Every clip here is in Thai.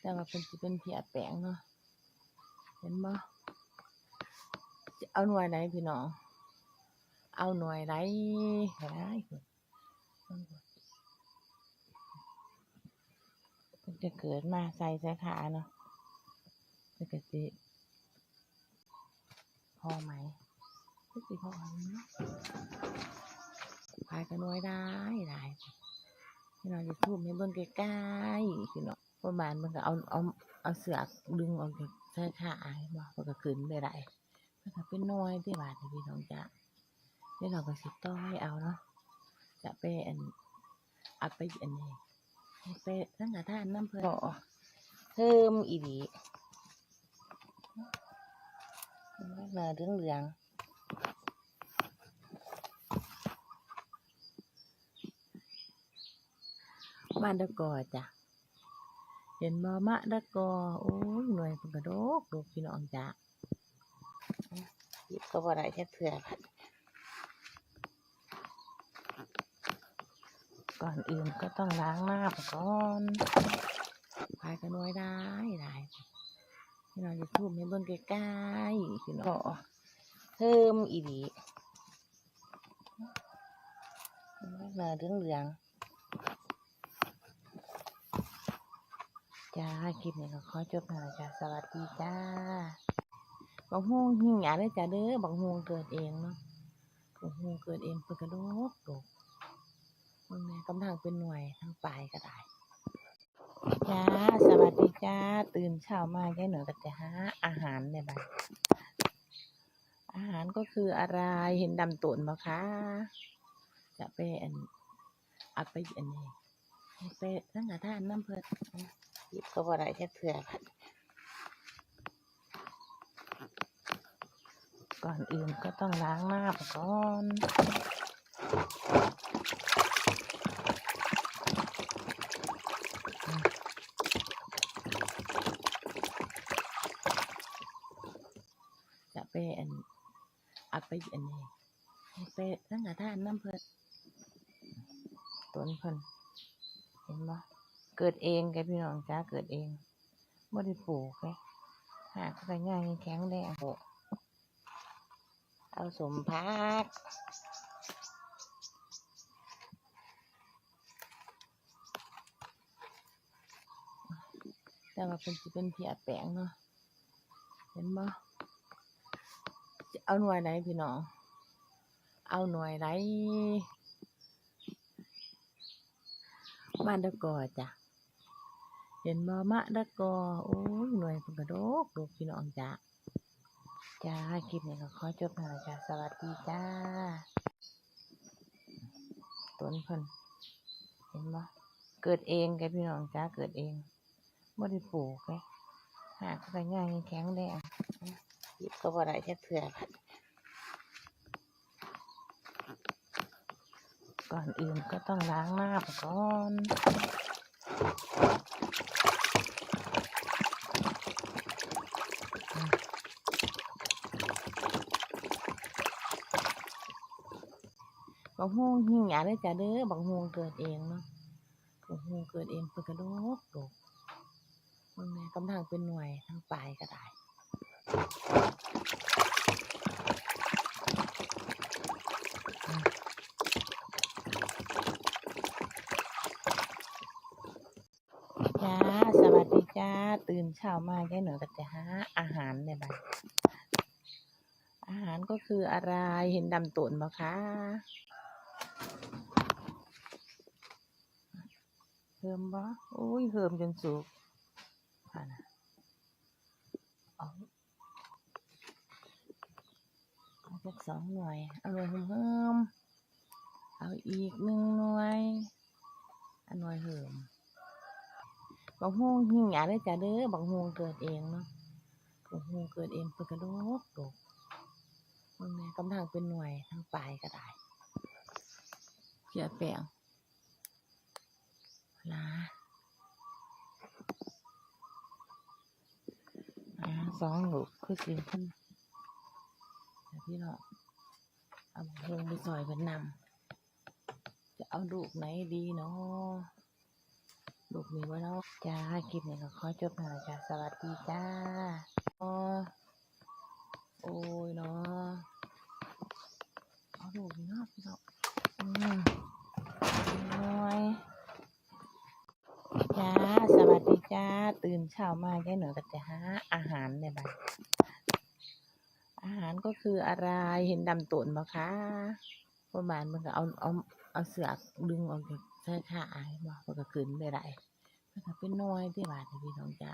แต่ว่าเป็นสิเป็นเพียแปลงเนาะเห็นบ่จะเอาหน่วยไหนพี่น้อง เอาหน่วยไหนก็ได้มันจะเกิดมาใส่ใส่ขาเนาะจะกสิพอไหมก็สิพอไหมเนาะพายกันหน่วยได้ได้พี่น้องจะทุ่มให้เบิ่งใกล้ๆพี่น้อง ประมาณมันก็เอาเอาเอาเสือกดึงออกจากใส่ขาให้บ่มันก็ขึ้นไปได้มันก็เป็นน่วยที่บาดนี่พี่น้องจ้ะเดี๋ยวเราก็สิต้อยเอาเนาะจะไปอันเอาไปอันนี้ให้ไปทั้งกระทานน้ำเพลินบ่เพิ่มอีดีเนื้อเหลืองเหลืองบ้านตะกอจ้ะ เห็นบ่มะตะกอ โอ้ยหน่วยเพิ่นกระโดกดกพี่น้องจ้ะหยิบก็บ่ได้แค่เถื่อพัดก่อนอื่นก็ต้องล้างหน้าก่อนพายกันไว้ได้ได้พี่น้องจะทุ่มให้เบิ่งใกล้ๆพี่น้องเพิ่มอีดีเนื้อเหลืองเหลือง จ้า คลิปนี้ก็ขอจบแล้วนะจ้า สวัสดีจ้าบังฮวงหิ่งหยาเด้จ้าเด้อบังฮวงเกิดเองเนาะบังฮวงเกิดเองเปิดกระโดกดกมันแม่กำลังเป็นหน่วยทั้งปลายก็ได้จ้า สวัสดีจ้า ตื่นเช้ามาแค่หนูก็จะหาอาหารในบ้านอาหารก็คืออะไรเห็นดำตุ่นบ่คะจะไปอันอาไปอันนี้ให้ไปทั้งกระทานน้ำเพลิน หยิบก็บ่ได้แค่เถื่อพัดก่อนอื่นก็ต้องล้างหน้าก่อนจะไปอันเอาไปอันนี้ให้ไปทั้งกระทานน้ำเพิ่นต้นเพิ่นเห็นบ่ เกิดเองแกพี่น้องจ้าเกิดเองไม่ได้ปลูกแกหากไปง่ายแข็งแรงเอาสมพักแต่ว่าเป็นสิเป็นเพียแปลงเนาะเห็นบ่จะเอาหน่วยไหนพี่น้อง เอาหน่วยไหนบ้านตะกอจ้ะ ห็นบ่มะตะกอ โอ้ยหน่วยเพิ่นกระโดกดกพี่น้องจ้ะจ้าคลิปนี้ก็ขอจบแล้วนะจ้ะสวัสดีจ้าต้นเพิ่นเห็นบ่เกิดเองแกพี่น้องจ้าเกิดเองไม่ได้ปลูกแกหากไปง่ายแข็งแรงหยิบก็บ่ได้แค่เถื่อก่อนอื่นก็ต้องล้างหน้าก่อน บังฮวงหิ่งหยาเด้จ้าเด้อบังฮวงเกิดเองเนาะบังฮวงเกิดเองเปิดกระโดกดกมันแม่กำลังเป็นหน่วยทั้งปลายก็ได้จ้าสวัสดีจ้า ตื่นเช้ามาแค่หนูก็จะหาอาหารในบ้านอาหารก็คืออะไรเห็นดำตุ่นบ่คะ เพิ่มบ่โอ้ยเพิ่มจนสุกผ่านะเอาเอาสักสองหน่วยเอาหน่วยเพิ่มเอาอีกหนึ่งหน่วยเอาหน่วยเพิ่มบังฮวงหิ่งหยาเด้จ้าเด้อบังฮวงเกิดเองเนาะบังฮวงเกิดเองเปิดกระโดกดกมันแม่กำลังเป็นหน่วยทั้งปลายก็ได้เพียแปลง ลาอ่าสองลูกคือสิเพิ่นเดี๋ยวพี่เนาะเอาบังไปซอยเพิ่นนำจะเอาลูกไหนดีเนาะลูกมีว่าเราจ้าคลิปนี้ก็ขอจบหน่อยจ้าสวัสดีจ้าโอ้ยเนาะเอาลูกนี่เนาะพี่เน้องอืมน้อย จ้า สวัสดีจ้า ตื่น เช้ามาแค่หนูก็จะหาอาหารในบ้านอาหารก็คืออะไรเห็นดำตุ่นบ่คะประมาณมันก็เอาเอาเอาเสือกดึงออกจากใส่ขาให้บ่มันก็ขึ้นได้ไรมันก็เป็นน้อยที่บาดนี่พี่น้องจ้า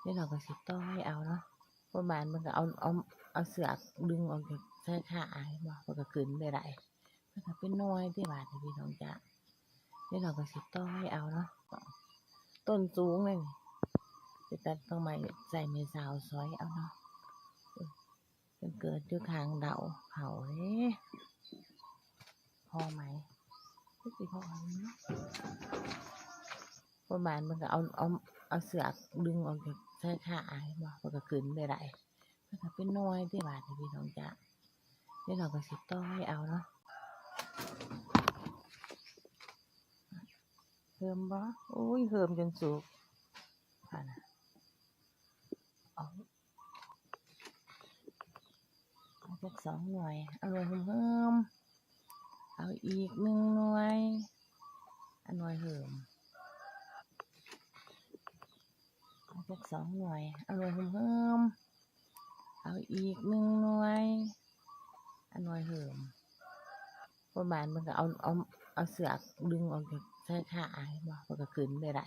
เดี๋ยวเราก็สิต้อยเอาเนาะประมาณมันก็เอาเอาเอาเสือกดึงออกจากใส่ขาให้บ่มันก็ขึ้นได้ไรมันก็เป็นน้อยที่บาดนี่พี่น้องจ้าเดี๋ยวเราก็สิต้อยเอาเนาะต้นสูงเลยนี่ ไปตัดต้นไม้ใส่เมสาวซอยเอาเนาะเออมันเกิดอยู่ทางเดาเผาเด้พอไหมก็สิพอไหมเนาะประมาณมันก็เอาเอาเอาเสือกดึงออกจากใส่ขาให้บ่มันก็ขึ้นได้ไรมันก็เป็นน้อยที่บาดนี่พี่น้องจ้ะเดี๋ยวเราก็สิต้อยเอาเนาะเพิ่มบ่โอ้ยเพิ่มจนสุกผ่านเอาเอาสักสองหน่วยเอาหน่วยเพิ่มเอาอีกหนึ่งหน่วยเอาหน่วยเพิ่มเอาสักสองหน่วยเอาหน่วยเพิ่มเอาอีกหนึ่งหน่วยเอาหน่วยเพิ่มประมาณมันก็เอาเอาเอาเสือกดึงออกจากใส่ขาให้บ่มันก็ขึ้นได้ไร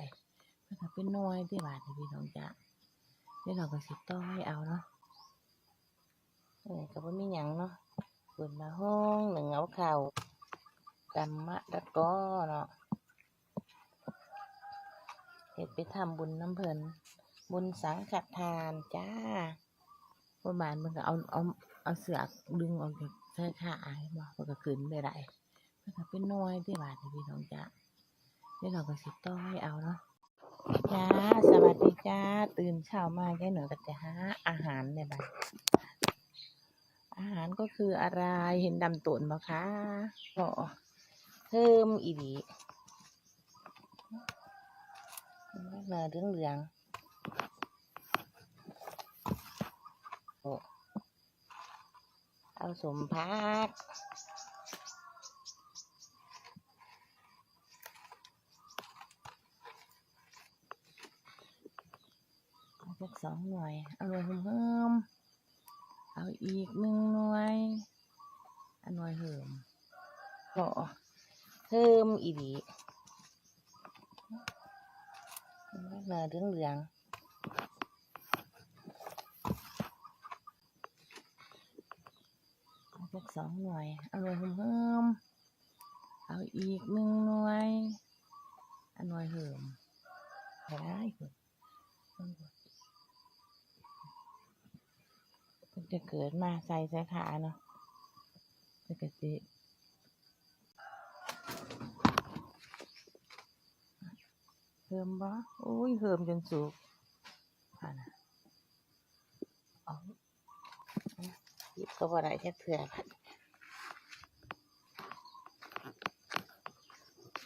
มันก็เป็นน้อยที่บาดนี่พี่น้องจ้ะ เดี๋ยวเราก็สิต้อยเอาเนาะเออก็บ่มีหยังเนาะเปิดมาห้องหนึ่งเอาข่าวกำมะตะกอเนาะเฮ็ดไปทำบุญน้ำเพลินบุญสังฆทานจ้าประมาณมันก็เอาเอาเอาเสือกดึงออกจากใส่ขาให้บ่มันก็ขึ้นได้ไรมันก็เป็นน้อยที่บาดนี่พี่น้องจ้ะเดี๋ยเราก็สิต้อยเอาเนาะ จ้าสวัสดีจ้า ตื่นเช้ามาแค่หนูก็จะหาอาหารในบ้าอาหารก็คืออะไรเห็นดำตุนบ่คะก็เพิ่มอีดีเนื้อเรื่องเหลืองๆโอ้เอาสมพัก เอา สองหน่วย เอาหน่วยเพิ่มเอาอีกหนึ่งหน่วยเอาหน่วยเพิ่มก็เพิ่มอีดีเนื้อเรื่องเหลืองเอาสักสองหน่วย เอาหน่วยเพิ่มเอาอีกหนึ่งหน่วยเอาหน่วยเพิ่มไปได้คุณ มันจะเกิดมาใส่ใส่ขาเนาะปกติเพิ่มบ่โอ้ยเพิ่มจนสุกผ่านนะเอาหยิบก็บ่ได้แค่เถื่อผัด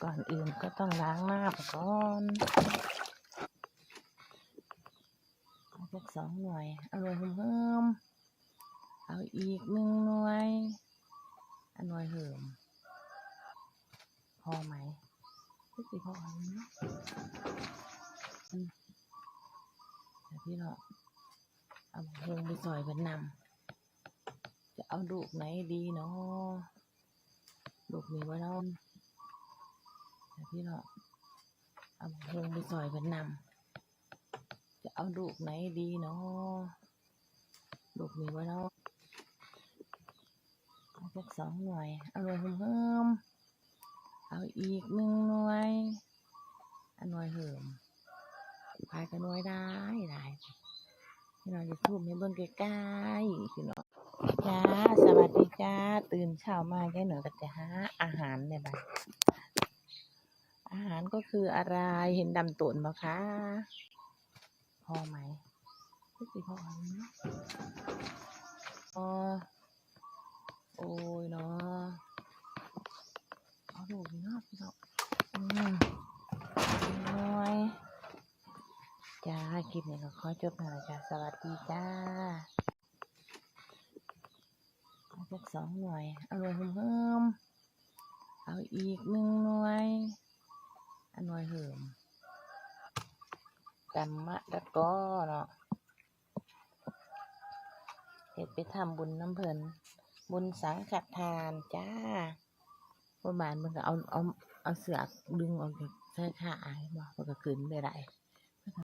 ก่อนอื่นก็ต้องล้างหน้าก่อนเอาสักสองหน่วยเอาหน่วยเพิ่ม อาอีกหนึ่งหน่วยอาหน่วยเพิ่มพอไหมก็สิพอไหมเนาะอืมแต่พี่เนาเอาเพิงไปซอยเป็นนำจะเอาลูกไหนดีเนาะลูกนี้ว่าเราแต่พี่เนาเอาเพิงไปซอยเป็นนำจะเอาลูกไหนดีเนาะลูกนี้ว่าเราเอาสักสองหน่วย เอาหน่วยเพิ่มเอาอีกหนึ่งหน่วยเอาหน่วยเพิ่มพายกันหน่วยได้ได้พี่น้องจะทุ่มให้เบิ่งใกล้ๆพี่น้องจ้าสวัสดีจ้าตื่นเช้ามาแค่หนูก็จะหาอาหารในบ้านอาหารก็คืออะไรเห็นดำตุ่นบ่คะพอไหมก็สิพอไหมพอโอ้ยเนาะเอาลูกนี่เนาะพี่น้องอืม น้อยจ้า คลิปนี้ก็ขอจบแล้วนะจ้าสวัสดีจ้าเอาสักสองหน่วยเอาหน่วยเพิ่มเอาอีกหนึ่งหน่วยเอาหน่วยเพิ่มกำมะตะกอเนาะเห็ดไปทำบุญน้ำเพลินบุญสังฆทานจ้าประมาณมันก็เอาเอาเอาเสือกดึงออกจากใส่ขาให้บ่มันก็ขึ้นไปได้